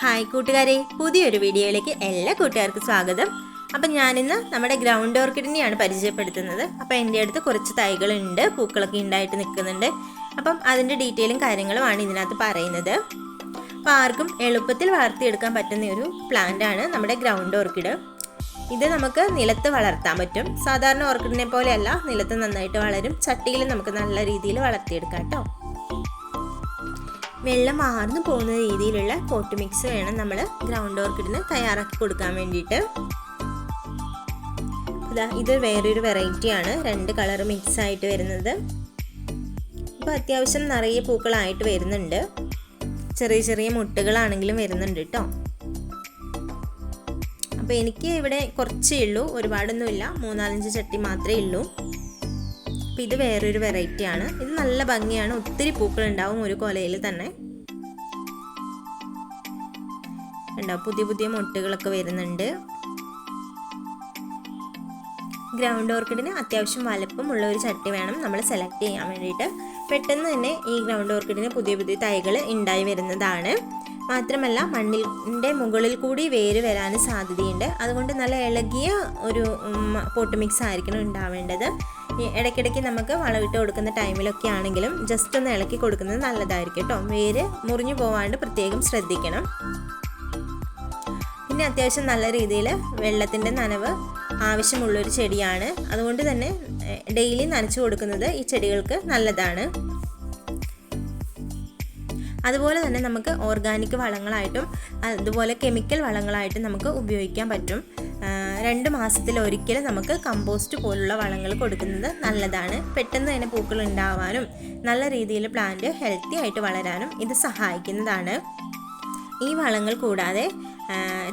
Hi കൂട്ടുകാരെ. പുതിയൊരു വീഡിയോയിലേക്ക് എല്ലാ കൂട്ടുകാർക്കും സ്വാഗതം. അപ്പം ഞാനിന്ന് നമ്മുടെ ഗ്രൗണ്ട് ഓർക്കിഡിനെയാണ് പരിചയപ്പെടുത്തുന്നത്. അപ്പം എന്റെ അടുത്ത് കുറച്ച് തൈകളുണ്ട് പൂക്കളൊക്കെ ഉണ്ടായിട്ട് നിൽക്കുന്നുണ്ട്. അപ്പം അതിന്റെ ഡീറ്റെയിലും കാര്യങ്ങളുമാണ് ഇതിനകത്ത് പറയുന്നത്. അപ്പം ആർക്കും എളുപ്പത്തിൽ വളർത്തിയെടുക്കാൻ പറ്റുന്ന ഒരു പ്ലാന്റ് ആണ് നമ്മുടെ ഗ്രൗണ്ട് ഓർക്കിഡ് ഇത് നമുക്ക് നിലത്ത് വളർത്താൻ പറ്റും. സാധാരണ ഓർക്കിഡിനെ പോലെയല്ല നിലത്ത് നന്നായിട്ട് വളരും. ചട്ടിയിൽ നമുക്ക് നല്ല രീതിയിൽ വളർത്തിയെടുക്കാം കേട്ടോ. വെള്ളം മാർന്നു പോകുന്ന രീതിയിലുള്ള കോട്ട് മിക്സ് വേണം നമ്മൾ ഗ്രൗണ്ട് ഓർക്കിഡിന് തയ്യാറാക്കി കൊടുക്കാൻ വേണ്ടിയിട്ട്. ഇതാ വേറൊരു വെറൈറ്റിയാണ് രണ്ട് കളർ മിക്സ് ആയിട്ട് വരുന്നത്. അപ്പോൾ അത്യാവശ്യം നിറയെ പൂക്കളായിട്ട് വരുന്നുണ്ട്. ചെറിയ ചെറിയ മുട്ടുകളാണെങ്കിലും വരുന്നുണ്ട് കേട്ടോ അപ്പോൾ എനിക്ക് ഇവിടെ കുറച്ചേ ഉള്ളൂ. ഒരുപാടൊന്നുമില്ല. മൂന്നാലഞ്ച് ചട്ടി മാത്രമേ ഉള്ളൂ. അപ്പം ഇത് വേറൊരു വെറൈറ്റി ആണ്. ഇത് നല്ല ഭംഗിയാണ്. ഒത്തിരി പൂക്കൾ ഉണ്ടാവും ഒരു കൊലയിൽ തന്നെ. ഉണ്ടാവും പുതിയ പുതിയ മുട്ടുകളൊക്കെ വരുന്നുണ്ട്. ഗ്രൗണ്ട് ഓർക്കിഡിന് അത്യാവശ്യം വലുപ്പമുള്ള ഒരു ചട്ടി വേണം നമ്മൾ സെലക്ട് ചെയ്യാൻ വേണ്ടിയിട്ട്. പെട്ടെന്ന് തന്നെ ഈ ഗ്രൗണ്ട് ഓർക്കിഡിന് പുതിയ പുതിയ തൈകൾ ഉണ്ടായി വരുന്നതാണ്. മാത്രമല്ല മണ്ണിന്റെ മുകളിൽ കൂടി വേര് വരാൻ സാധ്യതയുണ്ട്. അതുകൊണ്ട് നല്ല ഇളകിയ ഒരു പോട്ട് മിക്സ് ആയിരിക്കണം ഉണ്ടാവേണ്ടത്. ഇടയ്ക്കിടയ്ക്ക് നമുക്ക് വളമിട്ട് കൊടുക്കുന്ന ടൈമിലൊക്കെ ആണെങ്കിലും ജസ്റ്റ് ഒന്ന് ഇളക്കി കൊടുക്കുന്നത് നല്ലതായിരിക്കും കേട്ടോ. വേര് മുറിഞ്ഞു പോവാണ്ട് പ്രത്യേകം ശ്രദ്ധിക്കണം. പിന്നെ അത്യാവശ്യം നല്ല രീതിയിൽ വെള്ളത്തിന്റെ നനവ് ആവശ്യമുള്ളൊരു ചെടിയാണ്. അതുകൊണ്ട് തന്നെ ഡെയിലി നനച്ചു കൊടുക്കുന്നത് ഈ ചെടികൾക്ക് നല്ലതാണ്. അതുപോലെ തന്നെ നമുക്ക് ഓർഗാനിക് വളങ്ങളായിട്ടും അതുപോലെ കെമിക്കൽ വളങ്ങളായിട്ടും നമുക്ക് ഉപയോഗിക്കാൻ പറ്റും. രണ്ട് മാസത്തിൽ ഒരിക്കൽ നമുക്ക് കമ്പോസ്റ്റ് പോലുള്ള വളങ്ങൾ കൊടുക്കുന്നത് നല്ലതാണ്. പെട്ടെന്ന് തന്നെ പൂക്കൾ ഉണ്ടാവാനും നല്ല രീതിയിൽ പ്ലാന്റ് ഹെൽത്തി ആയിട്ട് വളരാനും ഇത് സഹായിക്കുന്നതാണ്. ഈ വളങ്ങൾ കൂടാതെ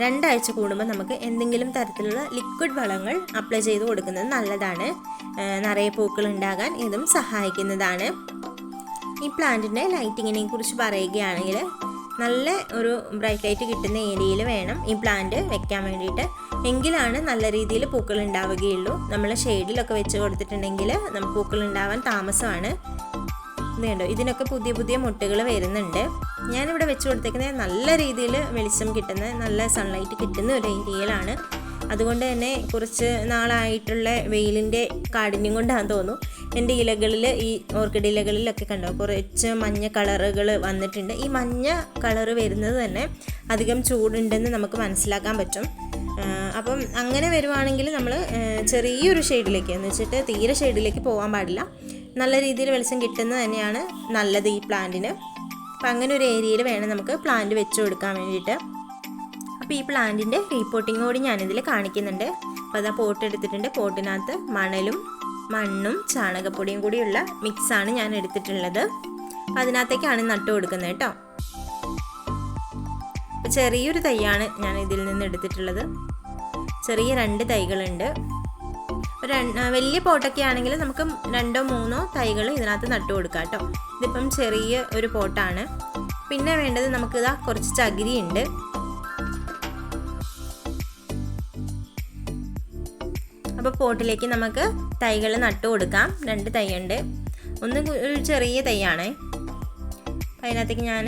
രണ്ടാഴ്ച കൂടുമ്പോൾ നമുക്ക് എന്തെങ്കിലും തരത്തിലുള്ള ലിക്വിഡ് വളങ്ങൾ അപ്ലൈ ചെയ്ത് കൊടുക്കുന്നത് നല്ലതാണ്. നിറയെ പൂക്കൾ ഉണ്ടാകാൻ ഇതും സഹായിക്കുന്നതാണ്. ഈ പ്ലാന്റിന്റെ ലൈറ്റിങ്ങിനെ കുറിച്ച് പറയുകയാണെങ്കിൽ നല്ല ഒരു ബ്രൈറ്റ് ലൈറ്റ് കിട്ടുന്ന ഏരിയയിൽ വേണം ഈ പ്ലാന്റ് വെക്കാൻ വേണ്ടിയിട്ട്. എങ്കിലാണ് നല്ല രീതിയിൽ പൂക്കൾ ഉണ്ടാവുകയുള്ളൂ നമ്മൾ ഷെയ്ഡിലൊക്കെ വെച്ച് കൊടുത്തിട്ടുണ്ടെങ്കിൽ നമുക്ക് പൂക്കൾ ഉണ്ടാവാൻ താമസമാണ് ഇതുണ്ടോ ഇതിനൊക്കെ പുതിയ പുതിയ മുട്ടുകൾ വരുന്നുണ്ട്. ഞാനിവിടെ വെച്ച് കൊടുത്തേക്കുന്നത് നല്ല രീതിയിൽ വെളിച്ചം കിട്ടുന്ന നല്ല സൺലൈറ്റ് കിട്ടുന്ന ഒരു ഏരിയയിലാണ്. അതുകൊണ്ട് തന്നെ കുറച്ച് നാളായിട്ടുള്ള വെയിലിന്റെ കാഠിന്യം കൊണ്ടാണെന്ന് തോന്നുന്നു. എന്റെ ഇലകളിൽ ഈ ഓർക്കിഡ് ഇലകളിലൊക്കെ കണ്ടോ? കുറച്ച് മഞ്ഞ കളറുകൾ വന്നിട്ടുണ്ട്. ഈ മഞ്ഞ കളറ് വരുന്നത് തന്നെ അധികം ചൂടുണ്ടെന്ന് നമുക്ക് മനസ്സിലാക്കാൻ പറ്റും. അപ്പം അങ്ങനെ വരുവാണെങ്കിൽ നമ്മൾ ചെറിയൊരു ഷെയ്ഡിലേക്ക് എന്ന് വെച്ചിട്ട് തീരെ ഷെയ്ഡിലേക്ക് പോകാൻ പാടില്ല. നല്ല രീതിയിൽ വെളിച്ചം കിട്ടുന്നത് തന്നെയാണ് നല്ലത് ഈ പ്ലാന്റിന്. അപ്പം അങ്ങനെ ഒരു ഏരിയയിൽ വേണം നമുക്ക് പ്ലാന്റ് വെച്ച് കൊടുക്കാൻ വേണ്ടിയിട്ട്. അപ്പോൾ ഈ പ്ലാന്റിന്റെ റീപോട്ടിംഗ് കൂടി ഞാനിതിൽ കാണിക്കുന്നുണ്ട്. അപ്പോൾ അതാ പോട്ട് എടുത്തിട്ടുണ്ട്. പോട്ടിനകത്ത് മണലും മണ്ണും ചാണകപ്പൊടിയും കൂടിയുള്ള മിക്സാണ് ഞാൻ എടുത്തിട്ടുള്ളത്. അപ്പം അതിനകത്തേക്കാണ് നട്ടു കൊടുക്കുന്നത് കേട്ടോ. ചെറിയൊരു തൈയാണ് ഞാൻ ഇതിൽ നിന്ന് എടുത്തിട്ടുള്ളത്. ചെറിയ രണ്ട് തൈകളുണ്ട്. വലിയ പോട്ടൊക്കെ ആണെങ്കിൽ നമുക്ക് രണ്ടോ മൂന്നോ തൈകൾ ഇതിനകത്ത് നട്ടു കൊടുക്കാം കേട്ടോ. ഇതിപ്പം ചെറിയ ഒരു പോട്ടാണ്. പിന്നെ വേണ്ടത് നമുക്ക് ഇതാ കുറച്ച് ചകിരി ഉണ്ട് അപ്പോൾ പോട്ടിലേക്ക് നമുക്ക് തൈകൾ നട്ടു കൊടുക്കാം. രണ്ട് തൈയുണ്ട്. ഒന്ന് ഒരു ചെറിയ തൈയാണ്. അതിനകത്തേക്ക് ഞാൻ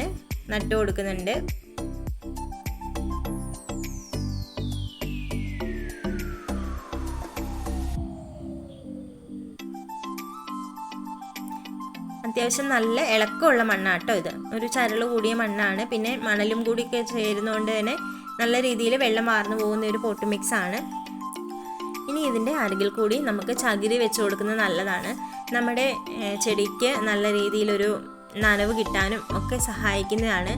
നട്ടു കൊടുക്കുന്നുണ്ട്. അത്യാവശ്യം നല്ല ഇളക്കമുള്ള മണ്ണാണ് കേട്ടോ ഇത്. ഒരു ചരൾ കൂടിയ മണ്ണാണ്. പിന്നെ മണലും കൂടിയൊക്കെ ചേരുന്നതുകൊണ്ട് തന്നെ നല്ല രീതിയിൽ വെള്ളം മാർന്നു പോകുന്ന ഒരു പോട്ട് മിക്സ് ആണ്. ഇനി ഇതിന്റെ അരികിൽ കൂടി നമുക്ക് ചകിരി വെച്ച് കൊടുക്കുന്നത് നല്ലതാണ്. നമ്മുടെ ചെടിക്ക് നല്ല രീതിയിലൊരു നനവ് കിട്ടാനും ഒക്കെ സഹായിക്കുന്നതാണ്.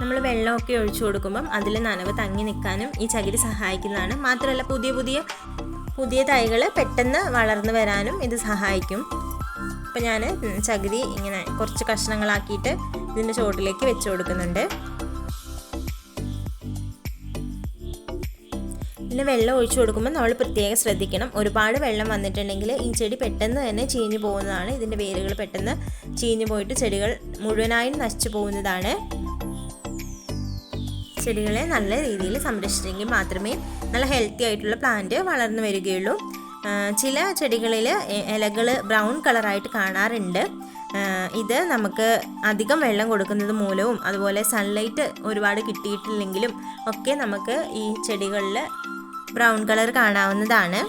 നമ്മൾ വെള്ളമൊക്കെ ഒഴിച്ചു കൊടുക്കുമ്പം അതിൽ നനവ് തങ്ങി നിൽക്കാനും ഈ ചകിരി സഹായിക്കുന്നതാണ്. മാത്രമല്ല പുതിയ പുതിയ പുതിയ തൈകൾ പെട്ടെന്ന് വളർന്നു വരാനും ഇത് സഹായിക്കും. അപ്പം ഞാൻ ചകിരി ഇങ്ങനെ കുറച്ച് കഷ്ണങ്ങളാക്കിയിട്ട് ഇതിന്റെ ചുവട്ടിലേക്ക് വെച്ച് കൊടുക്കുന്നുണ്ട്. പിന്നെ വെള്ളം ഒഴിച്ചു കൊടുക്കുമ്പോൾ നമ്മൾ പ്രത്യേകം ശ്രദ്ധിക്കണം. ഒരുപാട് വെള്ളം വന്നിട്ടുണ്ടെങ്കിൽ ഈ ചെടി പെട്ടെന്ന് തന്നെ ചീഞ്ഞു പോകുന്നതാണ്. ഇതിന്റെ വേരുകൾ പെട്ടെന്ന് ചീഞ്ഞു പോയിട്ട് ചെടികൾ മുഴുവനായും നശിച്ചു പോകുന്നതാണ്. ചെടികളെ നല്ല രീതിയിൽ സംരക്ഷിച്ചെങ്കിൽ മാത്രമേ നല്ല ഹെൽത്തി ആയിട്ടുള്ള പ്ലാന്റ് വളർന്നു വരികയുള്ളൂ. ചില ചെടികളിൽ ഇലകൾ ബ്രൗൺ കളറായിട്ട് കാണാറുണ്ട്. ഇത് നമുക്ക് അധികം വെള്ളം കൊടുക്കുന്നത് മൂലവും അതുപോലെ സൺലൈറ്റ് ഒരുപാട് കിട്ടിയിട്ടില്ലെങ്കിലും ഒക്കെ നമുക്ക് ഈ ചെടികളിൽ ബ്രൗൺ കളർ കാണാവുന്നതാണ്.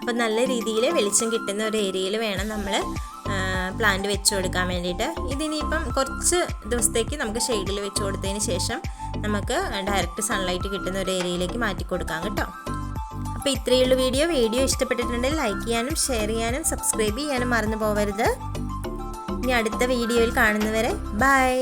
അപ്പോൾ നല്ല രീതിയിൽ വെളിച്ചം കിട്ടുന്ന ഒരു ഏരിയയിൽ വേണം നമ്മൾ പ്ലാന്റ് വെച്ച് കൊടുക്കാൻ വേണ്ടിയിട്ട്. ഇതിനിപ്പം കുറച്ച് ദിവസത്തേക്ക് നമുക്ക് ഷെയ്ഡിൽ വെച്ച് കൊടുത്തതിന് ശേഷം നമുക്ക് ഡയറക്റ്റ് സൺലൈറ്റ് കിട്ടുന്ന ഒരു ഏരിയയിലേക്ക് മാറ്റി കൊടുക്കാം കേട്ടോ. അപ്പോൾ ഇത്രയുള്ള വീഡിയോ. വീഡിയോ ഇഷ്ടപ്പെട്ടിട്ടുണ്ടെങ്കിൽ ലൈക്ക് ചെയ്യാനും ഷെയർ ചെയ്യാനും സബ്സ്ക്രൈബ് ചെയ്യാനും മറന്നു പോകരുത് ഇനി അടുത്ത വീഡിയോയിൽ കാണുന്നവരെ ബൈ